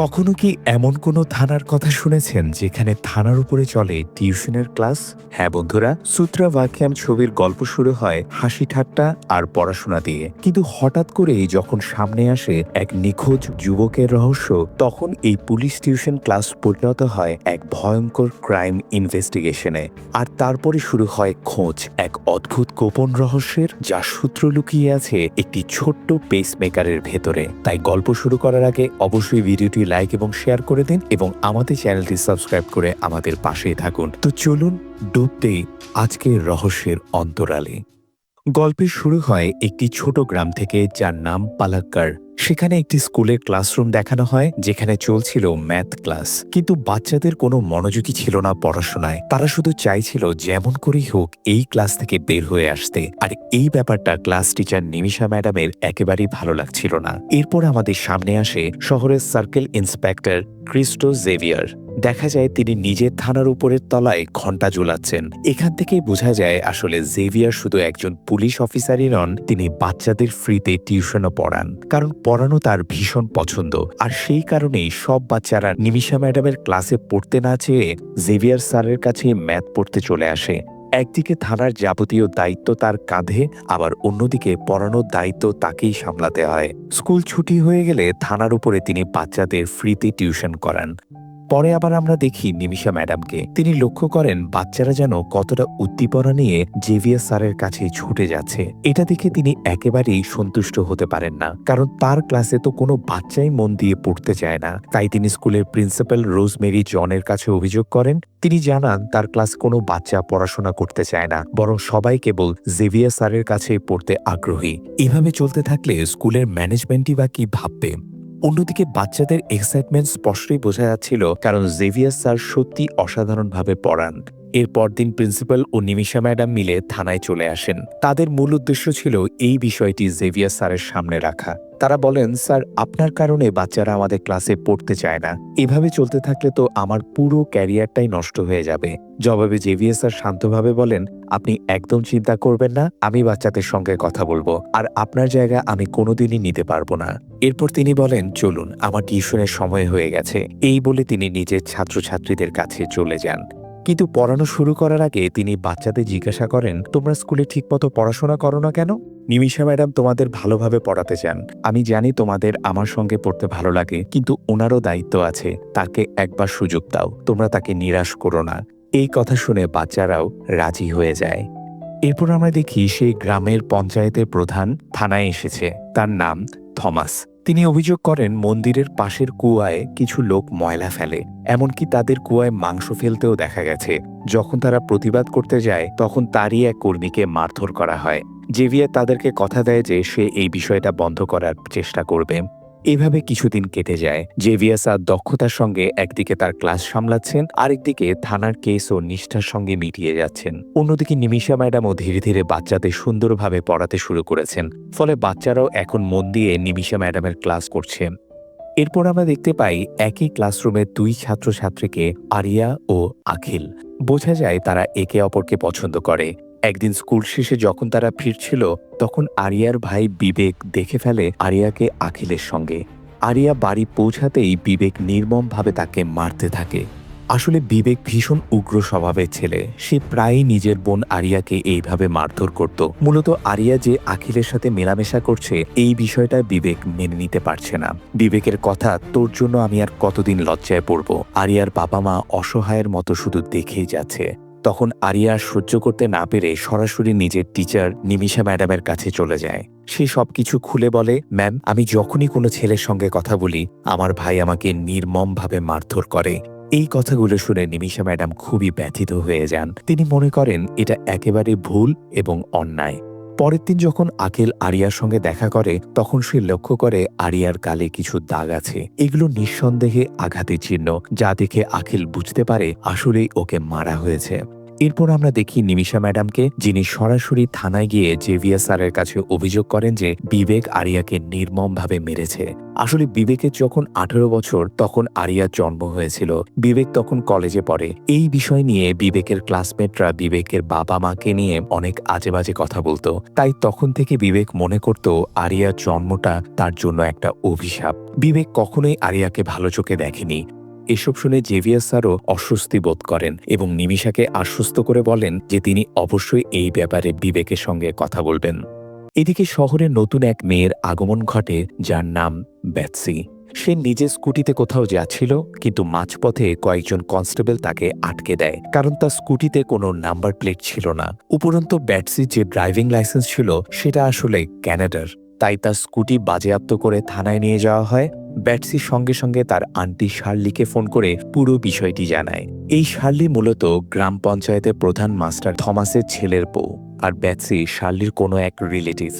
কখনো কি এমন কোনো থানার কথা শুনেছেন যেখানে থানার উপরে চলে টিউশনের ক্লাস? হ্যাঁ বন্ধুরা, সূত্রা ওয়াক্যাম ছবির গল্প শুরু হয় হাসি ঠাট্টা আর পড়াশোনা দিয়ে। কিন্তু হঠাৎ করেই যখন সামনে আসে এক নিখোঁজ যুবকের রহস্য, তখন এই পুলিশ টিউশন ক্লাস পরিণত হয় এক ভয়ঙ্কর ক্রাইম ইনভেস্টিগেশনে। আর তারপরে শুরু হয় খোঁজ, এক অদ্ভুত গোপন রহস্যের যা সূত্র লুকিয়ে আছে একটি ছোট্ট পেসমেকারের ভেতরে। তাই গল্প শুরু করার আগে অবশ্যই ভিডিওটি লাইক এবং শেয়ার করে দিন এবং আমাদের চ্যানেলটি সাবস্ক্রাইব করে আমাদের পাশেই থাকুন। তো চলুন ডুবতেই আজকের রহস্যের অন্তরালে। গল্পের শুরু হয় একটি ছোট গ্রাম থেকে যার নাম পালাক্কার সেখানে একটি স্কুলের ক্লাসরুম দেখানো হয়, যেখানে চলছিল ম্যাথ ক্লাস। কিন্তু বাচ্চাদের কোনো মনোযোগী ছিল না পড়াশোনায়। তারা শুধু চাইছিল যেমন করেই হোক এই ক্লাস থেকে বের হয়ে আসতে। আর এই ব্যাপারটা ক্লাস টিচার নিমিশা ম্যাডামের একেবারেই ভালো লাগছিল না। এরপর আমাদের সামনে আসে শহরের সার্কেল ইন্সপেক্টর ক্রিস্টো জেভিয়ার। দেখা যায় তিনি নিজের থানার উপরের তলায় ঘণ্টা ঝুলাচ্ছেন। এখান থেকেই বোঝা যায় আসলে জেভিয়ার শুধু একজন পুলিশ অফিসারই নন, তিনি বাচ্চাদের ফ্রিতে টিউশনও পড়ান। কারণ পড়ানো তার ভীষণ পছন্দ। আর সেই কারণেই সব বাচ্চারা নিমিষা ম্যাডামের ক্লাসে পড়তে না চেয়ে জেভিয়ার স্যারের কাছে ম্যাথ পড়তে চলে আসে। একদিকে থানার যাবতীয় দায়িত্ব তার কাঁধে, আবার অন্যদিকে পড়ানোর দায়িত্ব তাকেই সামলাতে হয়। স্কুল ছুটি হয়ে গেলে থানার উপরে তিনি বাচ্চাদের ফ্রিতে টিউশন করান। পরে আবার আমরা দেখি নিমিষা ম্যাডামকে। তিনি লক্ষ্য করেন বাচ্চারা যেন কতটা উদ্দীপনা নিয়ে জেভিয়ার স্যারের কাছে ছুটে যাচ্ছে। এটা দেখে তিনি একেবারেই সন্তুষ্ট হতে পারেন না। কারণ তার ক্লাসে তো কোনো বাচ্চাই মন দিয়ে পড়তে চায় না। তাই তিনি স্কুলের প্রিন্সিপাল রোজমেরি জনের কাছে অভিযোগ করেন, তিনি জানান তার ক্লাস কোনো বাচ্চা পড়াশোনা করতে চায় না, বরং সবাই কেবল জেভিয়ার স্যারের কাছে পড়তে আগ্রহী। এভাবে চলতে থাকলে স্কুলের ম্যানেজমেন্টই বা কি ভাববে? অন্যদিকে বাচ্চাদের এক্সাইটমেন্ট স্পষ্টই বোঝা যাচ্ছিল কারণ জেভিয়ার স্যার সত্যি অসাধারণভাবে পড়ান। এর পরদিন প্রিন্সিপাল ও নিমিষা ম্যাডাম মিলে থানায় চলে আসেন। তাদের মূল উদ্দেশ্য ছিল এই বিষয়টি জেভিয়ার স্যারের সামনে রাখা। তারা বলেন, স্যার, আপনার কারণে বাচ্চারা আমাদের ক্লাসে পড়তে চায় না। এভাবে চলতে থাকলে তো আমার পুরো ক্যারিয়ারটাই নষ্ট হয়ে যাবে। জবাবে জেভিয়ার স্যার শান্তভাবে বলেন, আপনি একদম চিন্তা করবেন না, আমি বাচ্চাদের সঙ্গে কথা বলব। আর আপনার জায়গা আমি কোনোদিনই নিতে পারব না। এরপর তিনি বলেন, চলুন, আমার টিউশনের সময় হয়ে গেছে। এই বলে তিনি নিজের ছাত্রছাত্রীদের কাছে চলে যান। কিন্তু পড়ানো শুরু করার আগে তিনি বাচ্চাদের জিজ্ঞাসা করেন, তোমরা স্কুলে ঠিকমতো পড়াশোনা করো না কেন? নিমিষা ম্যাডাম, তোমাদের ভালোভাবে পড়াতে চান। আমি জানি তোমাদের আমার সঙ্গে পড়তে ভালো লাগে, কিন্তু ওনারও দায়িত্ব আছে। তাকে একবার সুযোগ দাও। তোমরা তাকে নিরাশ করো না। এই কথা শুনে বাচ্চারাও রাজি হয়ে যায়। এরপর আমরা দেখি সেই গ্রামের পঞ্চায়েতের প্রধান থানায় এসেছে। তার নাম থমাস। তিনি অভিযোগ করেন, মন্দিরের পাশের কুয়ায় কিছু লোক ময়লা ফেলে, এমনকি তাদের কুয়ায় মাংস ফেলতেও দেখা গেছে। যখন তারা প্রতিবাদ করতে যায়, তখন তারই এক কর্মীকে মারধর করা হয়। জেভিয়া তাদেরকে কথা দেয় যে সে এই বিষয়টা বন্ধ করার চেষ্টা করবে। এভাবে কিছুদিন কেটে যায়। জেভিয়া স্যার দক্ষতার সঙ্গে একদিকে তার ক্লাস সামলাচ্ছেন, আরেকদিকে থানার কেস ও নিষ্ঠার সঙ্গে মিটিয়ে যাচ্ছেন। অন্যদিকে নিমিষা ম্যাডামও ধীরে ধীরে বাচ্চাদের সুন্দরভাবে পড়াতে শুরু করেছেন। ফলে বাচ্চারাও এখন মন দিয়ে নিমিশা ম্যাডামের ক্লাস করছে। এরপর আমরা দেখতে পাই একই ক্লাসরুমের দুই ছাত্রছাত্রীকে আরিয়া ও আখিল। বোঝা যায় তারা একে অপরকে পছন্দ করে। একদিন স্কুল শেষে যখন তারা ফিরছিল, তখন আরিয়ার ভাই বিবেক দেখে ফেলে আরিয়াকে আখিলের সঙ্গে। আরিয়া বাড়ি পৌঁছাতেই বিবেক নির্মমভাবে তাকে মারতে থাকে। আসলে বিবেক ভীষণ উগ্র স্বভাবের ছেলে। সে প্রায়ই নিজের বোন আরিয়াকে এইভাবে মারধর করত। মূলত আরিয়া যে আখিলের সাথে মেলামেশা করছে, এই বিষয়টা বিবেক মেনে নিতে পারছে না। বিবেকের কথা, তোর জন্য আমি আর কতদিন লজ্জায় পড়ব? আরিয়ার বাবা মা অসহায়ের মতো শুধু দেখেই যাচ্ছে। তখন আরিয়া সহ্য করতে না পেরে সরাসরি নিজের টিচার নিমিশা ম্যাডামের কাছে চলে যায়। সে সবকিছু খুলে বলে ম্যাম আমি যখনই কোনো ছেলের সঙ্গে কথা বলি, আমার ভাই আমাকে নির্মমভাবে মারধর করে। এই কথাগুলো শুনে নিমিশা ম্যাডাম খুবই ব্যথিত হয়ে যান। তিনি মনে করেন, এটা একেবারে ভুল এবং অন্যায়। পরের দিন যখন আকিল আরিয়ার সঙ্গে দেখা করে, তখন সে লক্ষ্য করে আরিয়ার গালে কিছু দাগ আছে। এগুলো নিঃসন্দেহে আঘাতের চিহ্ন, যা দেখে আখিল বুঝতে পারে আসলেই ওকে মারা হয়েছে। এরপর আমরা দেখি নিমিষা ম্যাডামকে, যিনি সরাসরি থানায় গিয়ে জেভিয়া স্যারের কাছে অভিযোগ করেন যে বিবেক আরিয়াকে নির্মমভাবে মেরেছে। আসলে বিবেকের যখন আঠেরো বছর, তখন আরিয়ার জন্ম হয়েছিল। বিবেক তখন কলেজে পড়ে। এই বিষয় নিয়ে বিবেকের ক্লাসমেটরা বিবেকের বাবা মাকে নিয়ে অনেক আজে বাজে কথা বলতো। তাই তখন থেকে বিবেক মনে করত আরিয়ার জন্মটা তার জন্য একটা অভিশাপ। বিবেক কখনোই আরিয়াকে ভালো চোখে দেখেনি। এসব শুনে জেভিয়ার স্যারও অস্বস্তি বোধ করেন এবং নিমিশাকে আশ্বস্ত করে বলেন যে তিনি অবশ্যই এই ব্যাপারে বিবেকের সঙ্গে কথা বলবেন। এদিকে শহরে নতুন এক মেয়ের আগমন ঘটে, যার নাম ব্যাটসি। সে নিজে স্কুটিতে কোথাও যাচ্ছিল, কিন্তু মাঝপথে কয়েকজন কনস্টেবল তাকে আটকে দেয়, কারণ তার স্কুটিতে কোনো নাম্বার প্লেট ছিল না। উপরন্ত ব্যাটসির যে ড্রাইভিং লাইসেন্স ছিল, সেটা আসলে ক্যানাডার। তাই তার স্কুটি বাজেয়াপ্ত করে থানায় নিয়ে যাওয়া হয়। ব্যাটসির সঙ্গে সঙ্গে তার আন্টি শার্লিকে ফোন করে পুরো বিষয়টি জানায়। এই শার্লি মূলত গ্রাম পঞ্চায়েতের প্রধান মাস্টার থমাসের ছেলের বউ আর ব্যাটসি শার্লির কোনো এক রিলেটিভ।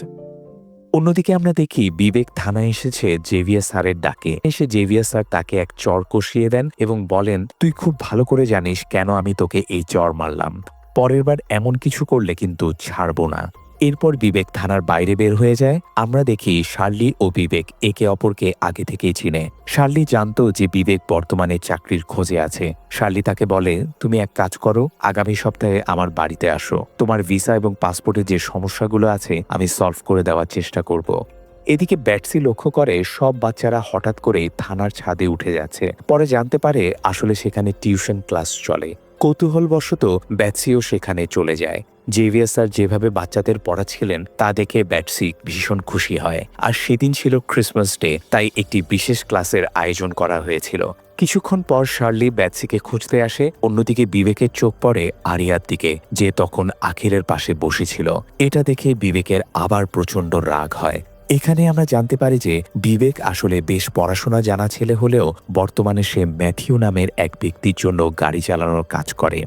অন্যদিকে আমরা দেখি বিবেক থানায় এসেছে জেভিয়া স্যারের ডাকে। এসে জেভিয়া স্যার তাকে এক চর কষিয়ে দেন এবং বলেন, তুই খুব ভালো করে জানিস কেন আমি তোকে এই চর মারলাম। পরের বার এমন কিছু করলে কিন্তু ছাড়বো না। এরপর বিবেক থানার বাইরে বের হয়ে যায়। আমরা দেখি শার্লি ও বিবেক একে অপরকে আগে থেকেই চিনে। শার্লি জানতো যে বিবেক বর্তমানে চাকরির খোঁজে আছে। শার্লি তাকে বলে, তুমি এক কাজ করো, আগামী সপ্তাহে আমার বাড়িতে আসো। তোমার ভিসা এবং পাসপোর্টে যে সমস্যাগুলো আছে, আমি সলভ করে দেওয়ার চেষ্টা করব এদিকে ব্যাটসি লক্ষ্য করে, সব বাচ্চারা হঠাৎ করে থানার ছাদে উঠে যাচ্ছে। পরে জানতে পারে, আসলে সেখানে টিউশন ক্লাস চলে। কৌতূহলবশত ব্যাটসিও সেখানে চলে যায়। জেভিয়ার স্যার যেভাবে বাচ্চাদের পড়াচ্ছিলেন, তা দেখে ব্যাটসি ভীষণ খুশি হয়। আর সেদিন ছিল ক্রিসমাস ডে তাই একটি বিশেষ ক্লাসের আয়োজন করা হয়েছিল। কিছুক্ষণ পর শার্লি ব্যাটসিকে খুঁজতে আসে, অন্যদিকে বিবেকের চোখ পড়ে আরিয়ার দিকে, যে তখন আখিরের পাশে বসেছিল। এটা দেখে বিবেকের আবার প্রচণ্ড রাগ হয়। এখানে আমরা জানতে পারি যে বিবেক আসলে বেশ পড়াশোনা জানা ছেলে হলেও বর্তমানে সে ম্যাথিউ নামের এক ব্যক্তির জন্য গাড়ি চালানোর কাজ করে।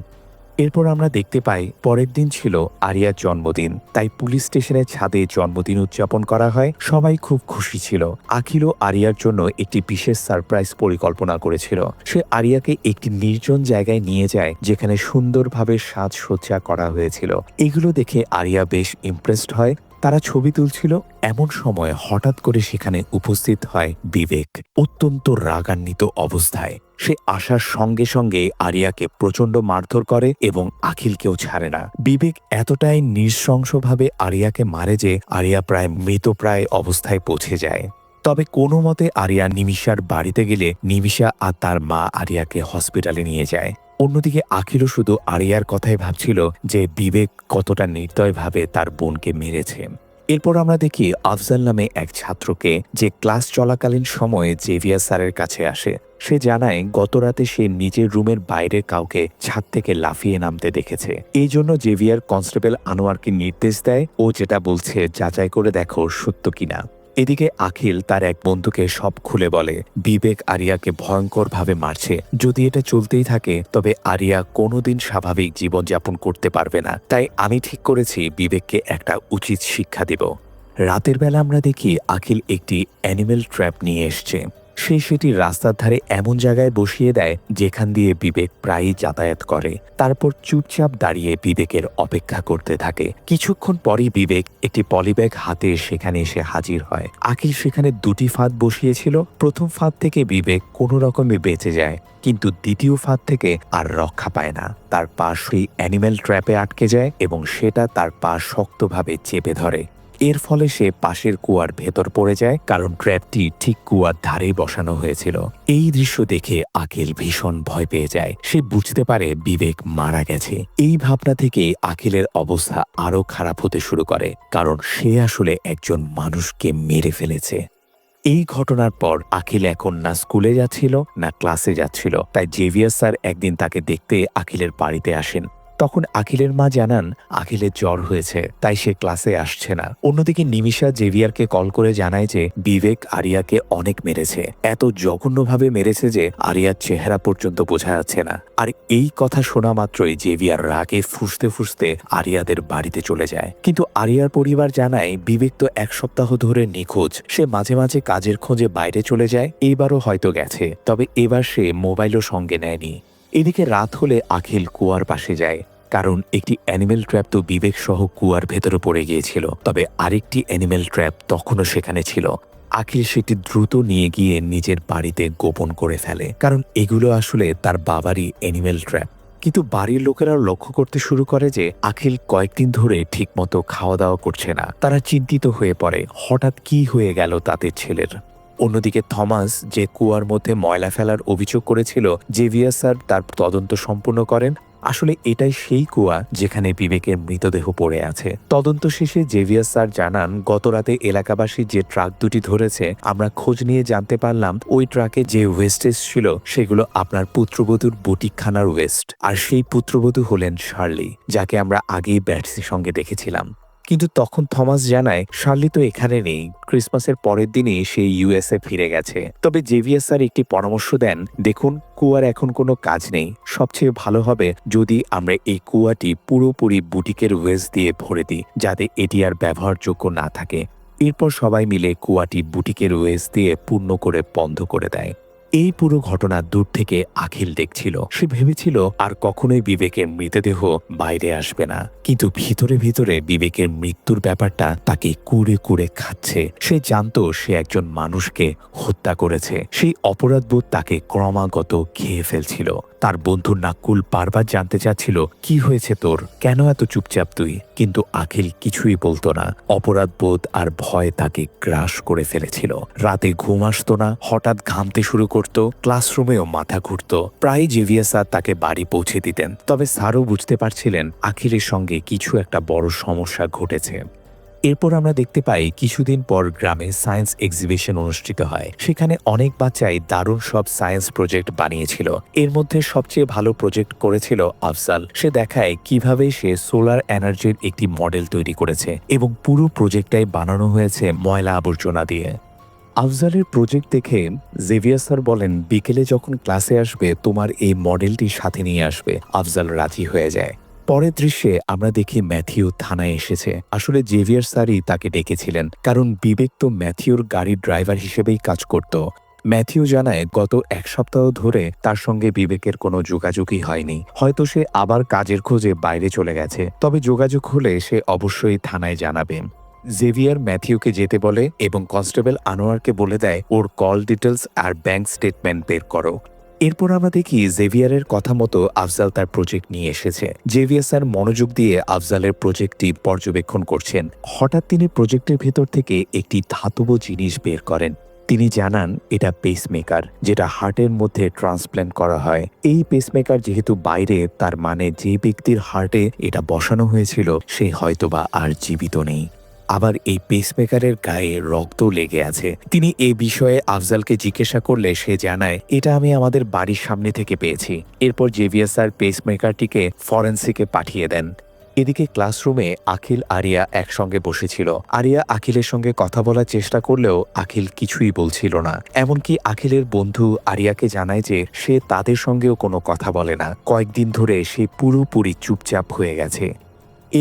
এরপর আমরা দেখতে পাই, পরের দিন ছিল আরিয়ার জন্মদিন, তাই পুলিশ স্টেশনের ছাদে জন্মদিন উদযাপন করা হয়। সবাই খুব খুশি ছিল। আখিলও আরিয়ার জন্য একটি বিশেষ সারপ্রাইজ পরিকল্পনা করেছিল। সে আরিয়াকে একটি নির্জন জায়গায় নিয়ে যায়, যেখানে সুন্দরভাবে সাজসজ্জা করা হয়েছিল। এগুলো দেখে আরিয়া বেশ ইমপ্রেসড হয়। তারা ছবি তুলছিল এমন সময় হঠাৎ করে সেখানে উপস্থিত হয় বিবেক। অত্যন্ত রাগান্বিত অবস্থায়। সে আসার সঙ্গে সঙ্গে আরিয়াকে প্রচণ্ড মারধর করে এবং আখিলকেও ছাড়ে না। বিবেক এতটাই নৃশংসভাবে আরিয়াকে মারে যে আরিয়া প্রায় মৃতপ্রায় অবস্থায় পৌঁছে যায়। তবে কোনো মতে আরিয়া নিমিশার বাড়িতে গেলে নিমিশা আর তার মা আরিয়াকে হসপিটালে নিয়ে যায়। অন্যদিকে আখিলও শুধু আরিয়ার কথাই ভাবছিল যে বিবেক কতটা নির্দয়ভাবে তার বোনকে মেরেছে। এরপর আমরা দেখি আফজাল নামে এক ছাত্রকে যে ক্লাস চলাকালীন সময়ে জেভিয়া স্যারের কাছে আসে। সে জানায়, গতরাতে সে নিজের রুমের বাইরে কাউকে ছাদ থেকে লাফিয়ে নামতে দেখেছে। এই জন্য জেভিয়ার কনস্টেবল আনোয়ারকে নির্দেশ দেয়, ও যেটা বলছে যাচাই করে দেখো সত্য কিনা। এদিকে আখিল তার এক বন্ধুকে সব খুলে বলে, বিবেক আরিয়াকে ভয়ঙ্করভাবে মারছে। যদি এটা চলতেই থাকে, তবে আরিয়া কোনোদিন স্বাভাবিক জীবনযাপন করতে পারবে না। তাই আমি ঠিক করেছি, বিবেককে একটা উচিত শিক্ষা দেব। রাতের বেলা আমরা দেখি আখিল একটি অ্যানিমেল ট্র্যাপ নিয়ে এসছে। সে সেটি রাস্তার ধারে এমন জায়গায় বসিয়ে দেয় যেখান দিয়ে বিবেক প্রায়ই যাতায়াত করে। তারপর চুপচাপ দাঁড়িয়ে বিবেকের অপেক্ষা করতে থাকে। কিছুক্ষণ পরই বিবেক একটি পলিব্যাগ হাতে সেখানে এসে হাজির হয়। আখিল সেখানে দুটি ফাঁদ বসিয়েছিল। প্রথম ফাঁদ থেকে বিবেক কোনো রকমে বেঁচে যায়, কিন্তু দ্বিতীয় ফাঁদ থেকে আর রক্ষা পায় না। তার পা সেই অ্যানিম্যাল ট্র্যাপে আটকে যায় এবং সেটা তার পা শক্তভাবে চেপে ধরে। এর ফলে সে পাশের কুয়ার ভেতর পড়ে যায়, কারণ ট্র্যাপটি ঠিক কুয়ার ধারেই বসানো হয়েছিল। এই দৃশ্য দেখে আকিল ভীষণ ভয় পেয়ে যায়। সে বুঝতে পারে বিবেক মারা গেছে। এই ভাবনা থেকে আকিলের অবস্থা আরও খারাপ হতে শুরু করে, কারণ সে আসলে একজন মানুষকে মেরে ফেলেছে। এই ঘটনার পর আখিল এখন না স্কুলে যাচ্ছিল, না ক্লাসে যাচ্ছিল। তাই জেভিয়ার স্যার একদিন তাকে দেখতে আখিলের বাড়িতে আসেন। তখন আখিলের মা জানান, আখিলের জ্বর হয়েছে, তাই সে ক্লাসে আসছে না। অন্যদিকে নিমিষা জেভিয়ারকে কল করে জানায় যে বিবেক আরিয়াকে অনেক মেরেছে। এত জঘন্যভাবে মেরেছে যে আরিয়ার চেহারা পর্যন্ত বোঝা যাচ্ছে না। আর এই কথা শোনা মাত্রই জেভিয়ার রাগে ফুসতে ফুসতে আরিয়াদের বাড়িতে চলে যায়। কিন্তু আরিয়ার পরিবার জানায়, বিবেক তো এক সপ্তাহ ধরে নিখোঁজ। সে মাঝে মাঝে কাজের খোঁজে বাইরে চলে যায়, এবারও হয়তো গেছে। তবে এবার সে মোবাইলও সঙ্গে নেয়নি। এদিকে রাত হলে আখিল কুয়ার পাশে যায়, কারণ একটি অ্যানিমেল ট্র্যাপ তো বিবেক সহ কুয়ার ভেতরে পড়ে গিয়েছিল, তবে আরেকটি অ্যানিমেল ট্র্যাপ তখনও সেখানে ছিল। আখিল সেটি দ্রুত নিয়ে গিয়ে নিজের বাড়িতে গোপন করে ফেলে, কারণ এগুলো আসলে তার বাবারই অ্যানিমেল ট্র্যাপ। কিন্তু বাড়ির লোকেরা লক্ষ্য করতে শুরু করে যে আখিল কয়েকদিন ধরে ঠিকমতো খাওয়া দাওয়া করছে না। তারা চিন্তিত হয়ে পড়ে, হঠাৎ কি হয়ে গেল তাদের ছেলের? অন্যদিকে থমাস যে কুয়ার মধ্যে ময়লা ফেলার অভিযোগ করেছিল, জেভিয়ার স্যার তার তদন্ত সম্পূর্ণ করেন। আসলে এটাই সেই কুয়া যেখানে বিবেকের মৃতদেহ পড়ে আছে। তদন্ত শেষে জেভিয়ার স্যার জানান, গতরাতে এলাকাবাসী যে ট্রাক দুটি ধরেছে, আমরা খোঁজ নিয়ে জানতে পারলাম ওই ট্রাকে যে ওয়েস্টেজ ছিল, সেগুলো আপনার পুত্রবধূর বুটিকখানার ওয়েস্ট। আর সেই পুত্রবধূ হলেন শার্লি, যাকে আমরা আগেই ব্যাটসির সঙ্গে দেখেছিলাম। কিন্তু তখন থমাস জানায়, শার্লি তো এখানে নেই। ক্রিসমাসের পরের দিনই সে ইউএসএ ফিরে গেছে। তবে জেভিয়ার স্যার একটি পরামর্শ দেন, দেখুন, কুয়ার এখন কোনো কাজ নেই। সবচেয়ে ভালো হবে যদি আমরা এই কুয়াটি পুরোপুরি বুটিকের ওয়েস্ট দিয়ে ভরে দিই, যাতে এটি আর ব্যবহারযোগ্য না থাকে। এরপর সবাই মিলে কুয়াটি বুটিকের ওয়েস্ট দিয়ে পূর্ণ করে বন্ধ করে দেয়। এই পুরো ঘটনা দূর থেকে আখিল দেখছিল। সে ভেবেছিল, আর কখনোই বিবেকের মৃতদেহ বাইরে আসবে না। কিন্তু ভিতরে ভিতরে বিবেকের মৃত্যুর ব্যাপারটা তাকে কুড়ে কুড়ে খাচ্ছে। সে জানত সে একজন মানুষকে হত্যা করেছে। সেই অপরাধবোধ তাকে ক্রমাগত খেয়ে ফেলছিল। তার বন্ধু নাকুল বারবার জানতে চাচ্ছিল, কি হয়েছে তোর? কেন এত চুপচাপ তুই? কিন্তু আখিল কিছুই বলতো না। অপরাধ বোধ আর ভয় তাকে গ্রাস করে ফেলেছিল। রাতে ঘুম আসতো না, হঠাৎ ঘামতে শুরু করত, ক্লাসরুমেও মাথা ঘুরত। প্রায় জেভিয়া স্যার তাকে বাড়ি পৌঁছে দিতেন, তবে স্যারও বুঝতে পারছিলেন আখিলের সঙ্গে কিছু একটা বড় সমস্যা ঘটেছে। এরপর আমরা দেখতে পাই কিছুদিন পর গ্রামে সায়েন্স এক্সিবিশন অনুষ্ঠিত হয়। সেখানে অনেক বাচ্চাই দারুণ সব সায়েন্স প্রজেক্ট বানিয়েছিল। এর মধ্যে সবচেয়ে ভালো প্রজেক্ট করেছিল আফজাল সে দেখায় কীভাবে সে সোলার এনার্জির একটি মডেল তৈরি করেছে এবং পুরো প্রজেক্টটাই বানানো হয়েছে ময়লা আবর্জনা দিয়ে। আফজালের প্রজেক্ট দেখে জেভিয়ার স্যার বলেন, বিকেলে যখন ক্লাসে আসবে, তোমার এই মডেলটি সাথে নিয়ে আসবে। আফজাল রাজি হয়ে যায়। পরের দৃশ্যে আমরা দেখি ম্যাথিউ থানায় এসেছে। আসলে জেভিয়ার স্যারই তাকে ডেকেছিলেন, কারণ বিবেক তো ম্যাথিউর গাড়ির ড্রাইভার হিসেবেই কাজ করত। ম্যাথিউ জানায়, গত এক সপ্তাহ ধরে তার সঙ্গে বিবেকের কোনো যোগাযোগই হয়নি। হয়তো সে আবার কাজের খোঁজে বাইরে চলে গেছে, তবে যোগাযোগ হলে সে অবশ্যই থানায় জানাবে। জেভিয়ার ম্যাথিউকে যেতে বলে এবং কনস্টেবল আনোয়ারকে বলে দেয়, ওর কল ডিটেলস আর ব্যাংক স্টেটমেন্ট বের করো। এরপর আমরা দেখি জেভিয়ারের কথা মতো আফজাল তার প্রজেক্ট নিয়ে এসেছে। জেভিয়ার স্যার মনোযোগ দিয়ে আফজালের প্রজেক্টটি পর্যবেক্ষণ করছেন। হঠাৎ তিনি প্রজেক্টের ভেতর থেকে একটি ধাতব জিনিস বের করেন। তিনি জানান, এটা পেসমেকার যেটা হার্টের মধ্যে ট্রান্সপ্ল্যান্ট করা হয়। এই পেসমেকার যেহেতু বাইরে, তার মানে যে ব্যক্তির হার্টে এটা বসানো হয়েছিল, সে হয়তোবা আর জীবিত নেই। আবার এই পেসমেকারের গায়ে রক্ত লেগে আছে। তিনি এ বিষয়ে আফজালকে জিজ্ঞাসা করলে সে জানায়, এটা আমি আমাদের বাড়ির সামনে থেকে পেয়েছি। এরপর জেভিয়া স্যার পেসমেকারটিকে ফরেন্সিকে পাঠিয়ে দেন। এদিকে ক্লাসরুমে আখিল, আরিয়া একসঙ্গে বসেছিল। আরিয়া আখিলের সঙ্গে কথা বলার চেষ্টা করলেও আখিল কিছুই বলছিল না। এমনকি আখিলের বন্ধু আরিয়াকে জানায় যে, সে তাদের সঙ্গেও কোনো কথা বলে না। কয়েকদিন ধরে সে পুরোপুরি চুপচাপ হয়ে গেছে।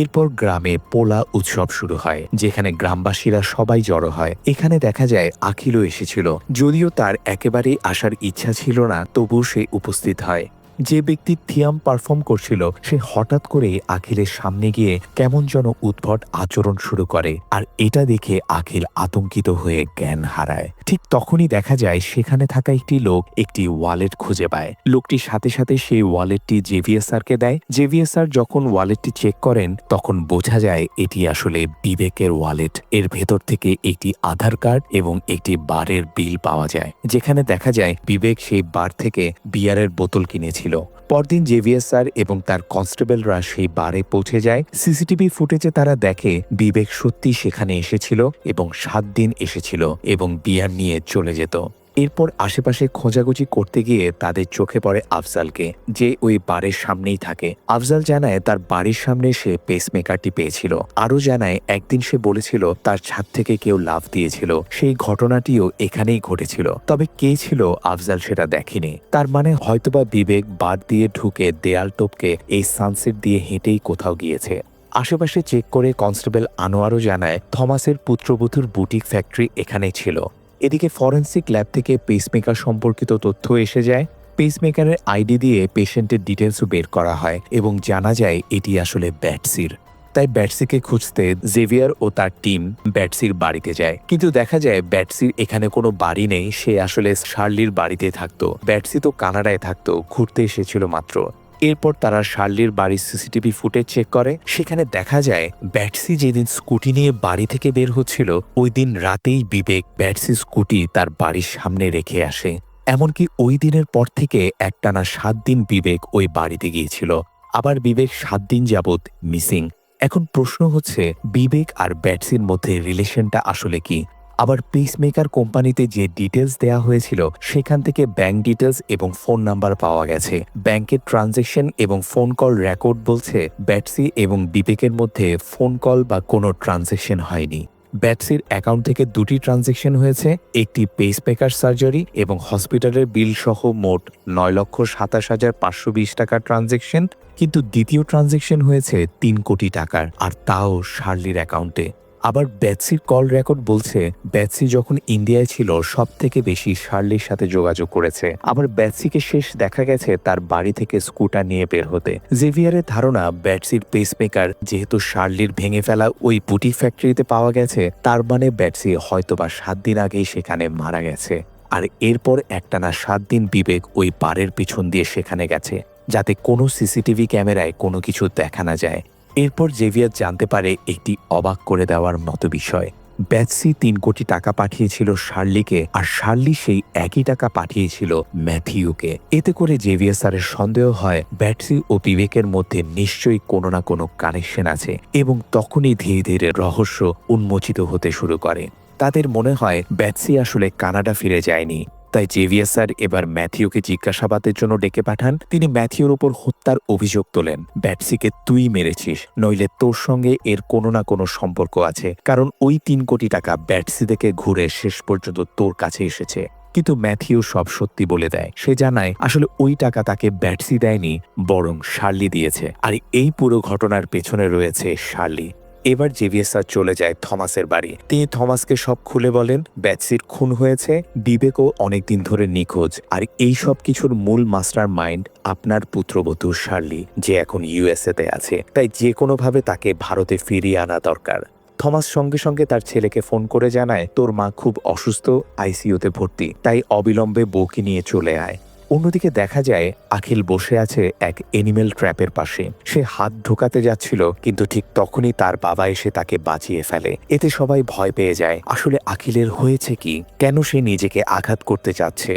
এরপর গ্রামে পোলা উৎসব শুরু হয়, যেখানে গ্রামবাসীরা সবাই জড়ো হয়। এখানে দেখা যায় আখিলও এসেছিল। যদিও তার একেবারেই আসার ইচ্ছা ছিল না, তবুও সে উপস্থিত হয়। যে ব্যক্তি থিয়াম পারফর্ম করছিল, সে হঠাৎ করে আখিলের সামনে গিয়ে কেমন যেন উদ্ভট আচরণ শুরু করে আর এটা দেখে আখিল আতঙ্কিত হয়ে জ্ঞান হারায়। ঠিক তখনই দেখা যায় সেখানে থাকা একটি লোক একটি ওয়ালেট খুঁজে পায়। লোকটির সাথে সাথে সেই ওয়ালেটটি জেভিএস স্যারকে দেয়। জেভিএস স্যার যখন ওয়ালেটটি চেক করেন, তখন বোঝা যায় এটি আসলে বিবেকের ওয়ালেট। এর ভেতর থেকে একটি আধার কার্ড এবং একটি বারের বিল পাওয়া যায়। যেখানে দেখা যায় বিবেক সেই বার থেকে বিয়ারের বোতল কিনেছিল পরদিন জেভিএস স্যার এবং তার কনস্টেবলরা সেই বারে পৌঁছে যায়। সিসিটিভি ফুটেজে তারা দেখে বিবেক সত্যি সেখানে এসেছিল এবং সাত দিন এসেছিল এবং বিয়ার নিয়ে চলে যেত। এরপর আশেপাশে খোঁজাগুজি করতে গিয়ে তাদের চোখে পড়ে আফজালকে, যে ওই বাড়ির সামনেই থাকে। আফজাল জানায় তার বাড়ির সামনে সে পেসমেকারটি পেয়েছিল। আরও জানায়, একদিন সে বলেছিল, তার ছাদ থেকে কেউ লাভ দিয়েছিল। সেই ঘটনাটিও এখানেই ঘটেছিল। তবে কে ছিল আফজাল সেটা দেখেনি। তার মানে হয়তোবা বিবেক বাদ দিয়ে ঢুকে দেয়াল টপকে এই সানসেট দিয়ে হেঁটেই কোথাও গিয়েছে। আশেপাশে চেক করে কনস্টেবল আনোয়ারও জানায়, থমাসের পুত্রবধূর বুটিক ফ্যাক্টরি এখানেই ছিল। এদিকে ফরেন্সিক ল্যাব থেকে পেসমেকার সম্পর্কিত তথ্য এসে যায়। পেসমেকারের আইডি দিয়ে পেশেন্টের ডিটেলসও বের করা হয় এবং জানা যায় এটি আসলে ব্যাটসির তাই ব্যাটসিকে খুঁজতে জেভিয়ার ও তার টিম ব্যাটসির বাড়িতে যায়। কিন্তু দেখা যায় ব্যাটসির এখানে কোনো বাড়ি নেই, সে আসলে শার্লির বাড়িতে থাকতো। ব্যাটসি তো কানাডায় থাকতো, ঘুরতে এসেছিল মাত্র। এরপর তারা শার্লির বাড়ির সিসিটিভি ফুটেজ চেক করে। সেখানে দেখা যায়, ব্যাটসি যেদিন স্কুটি নিয়ে বাড়ি থেকে বের হচ্ছিল, ওই দিন রাতেই বিবেক ব্যাটসি স্কুটি তার বাড়ির সামনে রেখে আসে। এমনকি ওই দিনের পর থেকে একটানা সাত দিন বিবেক ওই বাড়িতে গিয়েছিল। আবার বিবেক সাত দিন যাবৎ মিসিং। এখন প্রশ্ন হচ্ছে, বিবেক আর ব্যাটসির মধ্যে রিলেশনটা আসলে কি? আবার পেসমেকার কোম্পানিতে যে ডিটেলস দেয়া হয়েছিল, সেখান থেকে ব্যাংক ডিটেলস এবং ফোন নাম্বার পাওয়া গেছে। ব্যাংকের ট্রানজেকশন এবং ফোন কল রেকর্ড বলছে ব্যাটসি এবং বিবেকের মধ্যে ফোন কল বা কোনো ট্রানজেকশন হয়নি। ব্যাটসির অ্যাকাউন্ট থেকে দুটি ট্রানজেকশন হয়েছে, একটি পেসমেকার সার্জারি এবং হসপিটালের বিল সহ মোট নয় লক্ষ সাতাশ হাজার পাঁচশো বিশ টাকার ট্রানজেকশন কিন্তু দ্বিতীয় ট্রানজেকশন হয়েছে তিন কোটি টাকার, আর তাও শার্লির অ্যাকাউন্টে আবার ব্যাটসির কল রেকর্ড বলছে ব্যাটসি যখন ইন্ডিয়ায় ছিল সব থেকে বেশি শার্লির সাথে যোগাযোগ করেছে। আবার ব্যাটসিকে শেষ দেখা গেছে তার বাড়ি থেকে স্কুটার নিয়ে বের হতে। জেভিয়ারের ধারণা ব্যাটসির পেসমেকার যেহেতু শার্লির ভেঙে ফেলা ওই বুটি ফ্যাক্টরিতে পাওয়া গেছে, তার মানে ব্যাটসি হয়তোবা সাত দিন আগেই সেখানে মারা গেছে। আর এরপর একটানা সাত দিন বিবেক ওই বারের পিছন দিয়ে সেখানে গেছে, যাতে কোনো সিসিটিভি ক্যামেরায় কোনো কিছু দেখা না যায়। এরপর জেভিয়ার জানতে পারে একটি অবাক করে দেওয়ার মতো বিষয়। ব্যাটসি তিন কোটি টাকা পাঠিয়েছিল শার্লিকে, আর শার্লি সেই একই টাকা পাঠিয়েছিল ম্যাথিউকে। এতে করে জেভিয়ার স্যারের সন্দেহ হয়, ব্যাটসি ও বিবেকের মধ্যে নিশ্চয়ই কোনো না কোনো কানেকশন আছে এবং তখনই ধীরে ধীরে রহস্য উন্মোচিত হতে শুরু করে। তাদের মনে হয়, ব্যাটসি আসলে কানাডা ফিরে যায়নি। তাই জেভিয়ার স্যার এবার ম্যাথিউকে জিজ্ঞাসাবাদের জন্য ডেকে পাঠান। তিনি ম্যাথিউর ওপর হত্যার অভিযোগ তোলেন। ব্যাটসিকে তুই মেরেছিস, নইলে তোর সঙ্গে এর কোনো না কোনো সম্পর্ক আছে। কারণ ওই তিন কোটি টাকা ব্যাটসি থেকে ঘুরে শেষ পর্যন্ত তোর কাছে এসেছে। কিন্তু ম্যাথিউ সব সত্যি বলে দেয়। সে জানায়, আসলে ওই টাকা তাকে ব্যাটসি দেয়নি, বরং শার্লি দিয়েছে। আর এই পুরো ঘটনার পেছনে রয়েছে শার্লি। এবার জেভিয়ার স্যার চলে যায় থমাসের বাড়ি। তিনি থমাসকে সব খুলে বলেন, ব্যাটসির খুন হয়েছে বিবেকও অনেকদিন ধরে নিখোঁজ। আর এই সব কিছুর মূল মাস্টার মাইন্ড আপনার পুত্রবধূ শার্লি, যে এখন ইউএসএতে আছে। তাই যে কোনোভাবে তাকে ভারতে ফিরিয়ে আনা দরকার। থমাস সঙ্গে সঙ্গে তার ছেলেকে ফোন করে জানায়, তোর মা খুব অসুস্থ, আইসিইউতে ভর্তি। তাই অবিলম্বে বউকে নিয়ে চলে আয়। অন্যদিকে দেখা যায়, আখিল বসে আছে এক এনিমেল ট্র্যাপের পাশে। সে হাত ঢোকাতে যাচ্ছিল, কিন্তু ঠিক তখনই তার বাবা এসে তাকে বাঁচিয়ে ফেলে। এতে সবাই ভয় পেয়ে যায়, আসলে আখিলের হয়েছে কি? কেন সে নিজেকে আঘাত করতে চাচ্ছে?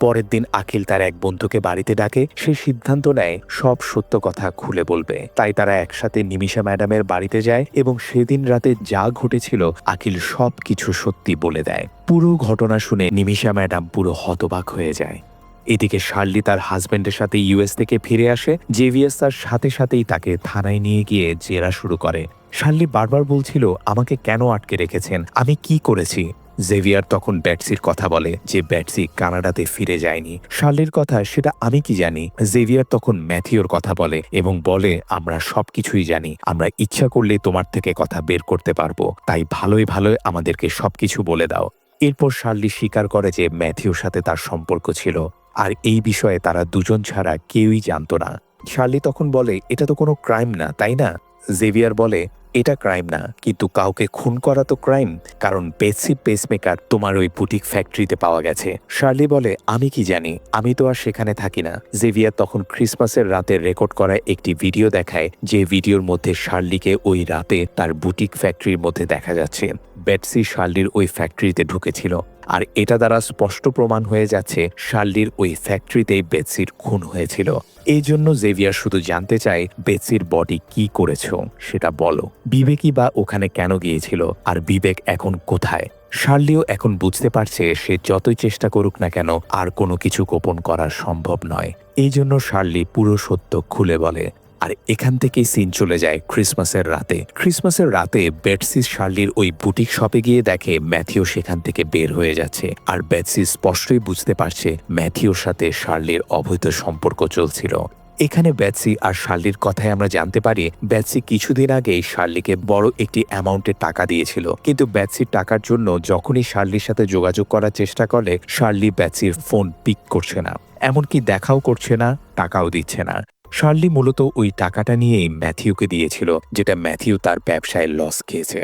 পরের দিন আখিল তার এক বন্ধুকে বাড়িতে ডাকে, সে সিদ্ধান্ত নেয়, সব সত্য কথা খুলে বলবে। তাই তারা একসাথে নিমিষা ম্যাডামের বাড়িতে যায় এবং সেদিন রাতে যা ঘটেছিল, আখিল সব কিছু সত্যি বলে দেয়। পুরো ঘটনা শুনে নিমিষা ম্যাডাম পুরো হতবাক হয়ে যায়। এদিকে শার্লি তার হাজবেন্ডের সাথে ইউএস থেকে ফিরে আসে জেভিএস তার সাথে সাথেই তাকে থানায় নিয়ে গিয়ে জেরা শুরু করে। শার্লি বারবার বলছিল, আমাকে কেন আটকে রেখেছেন? আমি কি করেছি? জেভিয়ার তখন ব্যাটসির কথা বলে যে ব্যাটসি কানাডাতে ফিরে যায়নি। শার্লির কথা, সেটা আমি কি জানি? জেভিয়ার তখন ম্যাথিওর কথা বলে এবং বলে, আমরা সবকিছুই জানি। আমরা ইচ্ছা করলে তোমার থেকে কথা বের করতে পারব। তাই ভালোই ভালোই আমাদেরকে সবকিছু বলে দাও। এরপর শার্লি স্বীকার করে যে ম্যাথিওর সাথে তার সম্পর্ক ছিল। আর এই বিষয়ে তারা দুজন ছাড়া কেউই জানতো না। শার্লি তখন বলে, এটা তো কোনো ক্রাইম না, তাই না? জেভিয়ার বলে, এটা ক্রাইম না, কিন্তু কাউকে খুন করা তো ক্রাইম, কারণ পেসি পেসমেকার তোমার ওই বুটিক ফ্যাক্টরিতে পাওয়া গেছে। শার্লি বলে, আমি কি জানি, আমি তো আর সেখানে থাকি না। জেভিয়ার তখন ক্রিসমাসের রাতে রেকর্ড করা একটি ভিডিও দেখায়, যে ভিডিওর মধ্যে শার্লিকে ওই রাতে তার বুটিক ফ্যাক্টরির মধ্যে দেখা যাচ্ছে। বেটসি শার্লির ওই ফ্যাক্টরিতে ঢুকেছিল। আর এটা দ্বারা স্পষ্ট প্রমাণ হয়ে যাচ্ছে শার্লির ওই ফ্যাক্টরিতেই বেটসির খুন হয়েছিল। এই জন্য জেভিয়ার শুধু জানতে চায় বেটসির বডি কি করেছ, সেটা বলো। বিবেকই বা ওখানে কেন গিয়েছিল আর বিবেক এখন কোথায়? শার্লিও এখন বুঝতে পারছে সে যতই চেষ্টা করুক না কেন আর কোনো কিছু গোপন করা সম্ভব নয়। এই জন্য শার্লি পুরো সত্য খুলে বলে আর এখান থেকেই সিন চলে যায় ক্রিসমাসের রাতে। ক্রিসমাসের রাতে বেটসি শার্লির ওই বুটিক শপে গিয়ে দেখে ম্যাথিও সেখান থেকে বের হয়ে যাচ্ছে। আর বেটসি স্পষ্টই বুঝতে পারছে ম্যাথিওর সাথে শার্লির অবৈধ সম্পর্ক চলছিল। এখানে ব্যাটসি আর শার্লির কথায় আমরা জানতে পারি ব্যাটসি কিছুদিন আগেই শার্লিকে বড় একটি অ্যামাউন্টের টাকা দিয়েছিল। কিন্তু ব্যাটসির টাকার জন্য যখনই শার্লির সাথে যোগাযোগ করার চেষ্টা করে, শার্লি ব্যাটসির ফোন পিক করছে না। এমনকি দেখাও করছে না, টাকাও দিচ্ছে না। শার্লি মূলত ওই টাকাটা নিয়েই ম্যাথিউকে দিয়েছিল, যেটা ম্যাথিউ তার ব্যবসায় লস খেয়েছে।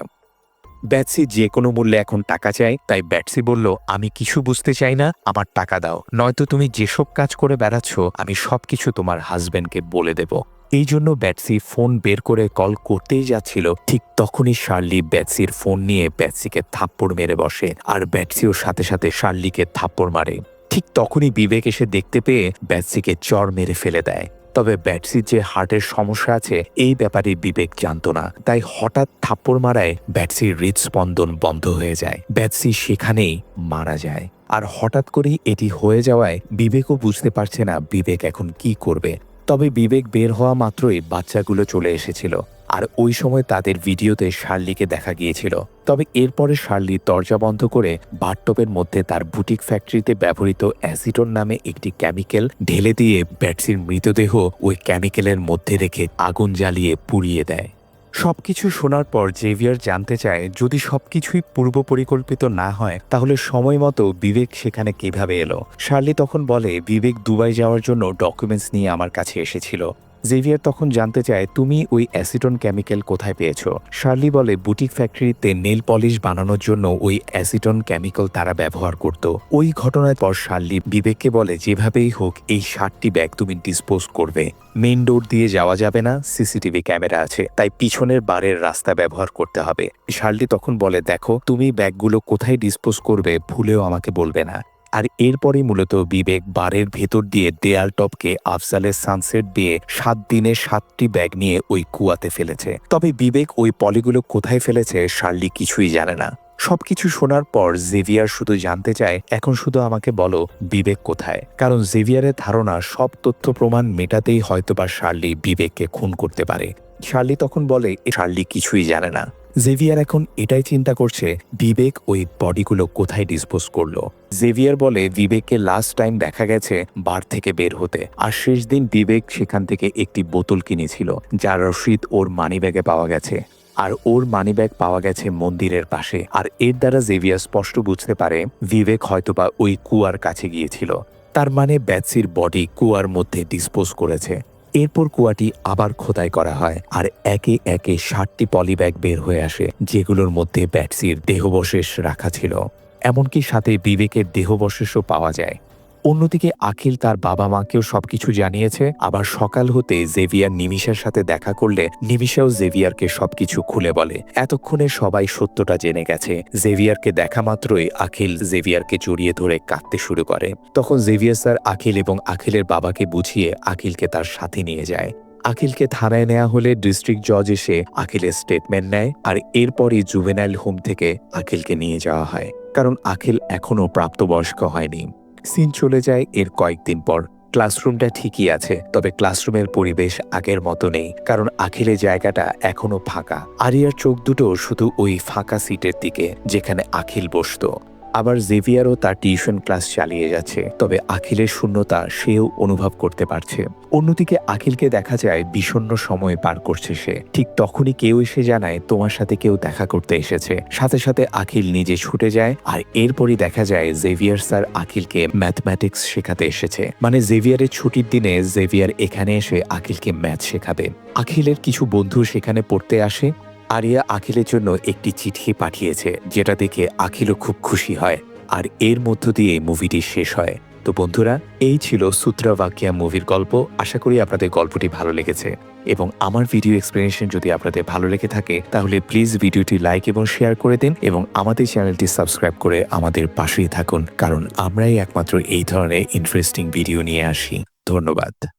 ব্যাটসি যে কোনো মূল্যে এখন টাকা চায়, তাই ব্যাটসি বলল, আমি কিছু বুঝতে চাই না, আমার টাকা দাও। নয়তো তুমি যেসব কাজ করে বেড়াচ্ছ, আমি সবকিছু তোমার হাজব্যান্ডকে বলে দেব। এই জন্য ব্যাটসি ফোন বের করে কল করতেই যাচ্ছিল। ঠিক তখনই শার্লি ব্যাটসির ফোন নিয়ে ব্যাটসিকে থাপ্পড় মেরে বসে, আর ব্যাটসিও সাথে সাথে শার্লিকে থাপ্পড় মারে। ঠিক তখনই বিবেক এসে দেখতে পেয়ে ব্যাটসিকে চর মেরে ফেলে দেয়। তবে ব্যাটসির যে হার্টের সমস্যা আছে, এই ব্যাপারে বিবেক জানত না। তাই হঠাৎ থাপ্পড় মারায় ব্যাটসির হৃদস্পন্দন বন্ধ হয়ে যায়। ব্যাটসি সেখানেই মারা যায়। আর হঠাৎ করেই এটি হয়ে যাওয়ায় বিবেকও বুঝতে পারছে না বিবেক এখন কি করবে। তবে বিবেক বের হওয়া মাত্রই বাচ্চাগুলো চলে এসেছিল। আর ওই সময় তাদের ভিডিওতে শার্লিকে দেখা গিয়েছিল। তবে এরপরে শার্লি দরজা বন্ধ করে বাথটবের মধ্যে তার বুটিক ফ্যাক্টরিতে ব্যবহৃত অ্যাসিটন নামে একটি কেমিক্যাল ঢেলে দিয়ে ব্যাটসির মৃতদেহ ওই কেমিক্যালের মধ্যে রেখে আগুন জ্বালিয়ে পুড়িয়ে দেয়। সবকিছু শোনার পর জেভিয়ার জানতে চায়, যদি সবকিছুই পূর্ব পরিকল্পিত না হয়, তাহলে সময় মতো বিবেক সেখানে কীভাবে এলো? শার্লি তখন বলে, বিবেক দুবাই যাওয়ার জন্য ডকুমেন্টস নিয়ে আমার কাছে এসেছিল। জেভিয়ার তখন জানতে চায়, তুমি ওই অ্যাসিটন কেমিক্যাল কোথায় পেয়েছ? শার্লি বলে, বুটিক ফ্যাক্টরিতে নেল পলিশ বানানোর জন্য ওই অ্যাসিটন কেমিক্যাল তারা ব্যবহার করত। ওই ঘটনার পর শার্লি বিবেককে বলে, যেভাবেই হোক, এই ষাটটি ব্যাগ তুমি ডিসপোজ করবে। মেন ডোর দিয়ে যাওয়া যাবে না, সিসিটিভি ক্যামেরা আছে, তাই পিছনের বারের রাস্তা ব্যবহার করতে হবে। শার্লি তখন বলে, দেখো, তুমি ব্যাগগুলো কোথায় ডিসপোজ করবে, ভুলেও আমাকে বলবে না। আর এরপরই মূলত বিবেক বারের ভেতর দিয়ে দেয়াল টপকে আফজালের সানসেট দিয়ে সাত দিনে সাতটি ব্যাগ নিয়ে ওই কুয়াতে ফেলেছে। তবে বিবেক ওই পলিগুলো কোথায় ফেলেছে শার্লি কিছুই জানে না। সবকিছু শোনার পর জেভিয়ার শুধু জানতে চায়, এখন শুধু আমাকে বলো, বিবেক কোথায়? কারণ জেভিয়ারের ধারণা, সব তথ্য প্রমাণ মেটাতেই হয়তোবা শার্লি বিবেককে খুন করতে পারে। শার্লি তখন বলে, "এ শার্লি কিছুই জানে না। জেভিয়ার এখন এটাই চিন্তা করছে, বিবেক ওই বডিগুলো কোথায় ডিসপোজ করল। জেভিয়ার বলে, বিবেককে লাস্ট টাইম দেখা গেছে বার থেকে বের হতে। আর শেষ দিন বিবেক সেখান থেকে একটি বোতল কিনেছিল, যার রসিদ ওর মানিব্যাগে পাওয়া গেছে। আর ওর মানিব্যাগ পাওয়া গেছে মন্দিরের পাশে। আর এর দ্বারা জেভিয়ার স্পষ্ট বুঝতে পারে, বিবেক হয়তোবা ওই কুয়ার কাছে গিয়েছিল। তার মানে ব্যাটসির বডি কুয়ার মধ্যে ডিসপোজ করেছে। এরপর কুয়াটি আবার খোদাই করা হয় আর একে একে ষাটটি পলিব্যাগ বের হয়ে আসে, যেগুলোর মধ্যে ব্যাটসির দেহবশেষ রাখা ছিল। এমনকি সাথে বিবেকের দেহবশেষও পাওয়া যায়। অন্যদিকে আখিল তার বাবা মাকেও সবকিছু জানিয়েছে। আবার সকাল হতে জেভিয়ার নিমিষার সাথে দেখা করলে নিমিষাও জেভিয়ারকে সবকিছু খুলে বলে। এতক্ষণে সবাই সত্যটা জেনে গেছে। জেভিয়ারকে দেখা মাত্রই আখিল জেভিয়ারকে জড়িয়ে ধরে কাঁদতে শুরু করে। তখন জেভিয়ার স্যার আখিল এবং আখিলের বাবাকে বুঝিয়ে আখিলকে তার সাথে নিয়ে যায়। আখিলকে থানায় নেওয়া হলে ডিস্ট্রিক্ট জজ এসে আখিলের স্টেটমেন্ট নেয় আর এরপরই জুভেনাইল হোম থেকে আখিলকে নিয়ে যাওয়া হয়। কারণ আখিল এখনও প্রাপ্তবয়স্ক হয়নি। সিন চলে যায় এর কয়েকদিন পর। ক্লাসরুমটা ঠিকই আছে, তবে ক্লাসরুমের পরিবেশ আগের মতো নেই, কারণ আখিলে জায়গাটা এখনও ফাঁকা। আরিয়ার চোখ দুটো শুধু ওই ফাঁকা সিটের দিকে, যেখানে আখিল বসতো। আবার জেভিয়ারও তার টিউশন ক্লাস চালিয়ে যাচ্ছে। তবে আখিলের শূন্যতা সেও অনুভব করতে পারছে। অন্যদিকে আখিলকে দেখা যায় বিষণ্ণ সময় পার করছে সে। ঠিক তখনই কেউ এসে জানায়, তোমার সাথে কেউ দেখা করতে এসেছে। সাথে সাথে আখিল নিজে ছুটে যায় আর এরপরই দেখা যায় জেভিয়ার স্যার আখিলকে ম্যাথমেটিক্স শেখাতে এসেছে। মানে জেভিয়ারের ছুটির দিনে জেভিয়ার এখানে এসে আখিলকে ম্যাথ শেখাবে। আখিলের কিছু বন্ধু সেখানে পড়তে আসে। আরিয়া আখিলের জন্য একটি চিঠি পাঠিয়েছে, যেটা দেখে আখিলও খুব খুশি হয়, আর এর মধ্য দিয়ে মুভিটি শেষ হয়। তো বন্ধুরা, এই ছিল সূত্রা বাকিয়া মুভির গল্প। আশা করি আপনাদের গল্পটি ভালো লেগেছে। এবং আমার ভিডিও এক্সপ্লেনেশন যদি আপনাদের ভালো লেগে থাকে, তাহলে প্লিজ ভিডিওটি লাইক এবং শেয়ার করে দিন এবং আমাদের চ্যানেলটি সাবস্ক্রাইব করে আমাদের পাশেই থাকুন। কারণ আমরাই একমাত্র এই ধরনের ইন্টারেস্টিং ভিডিও নিয়ে আসি। ধন্যবাদ।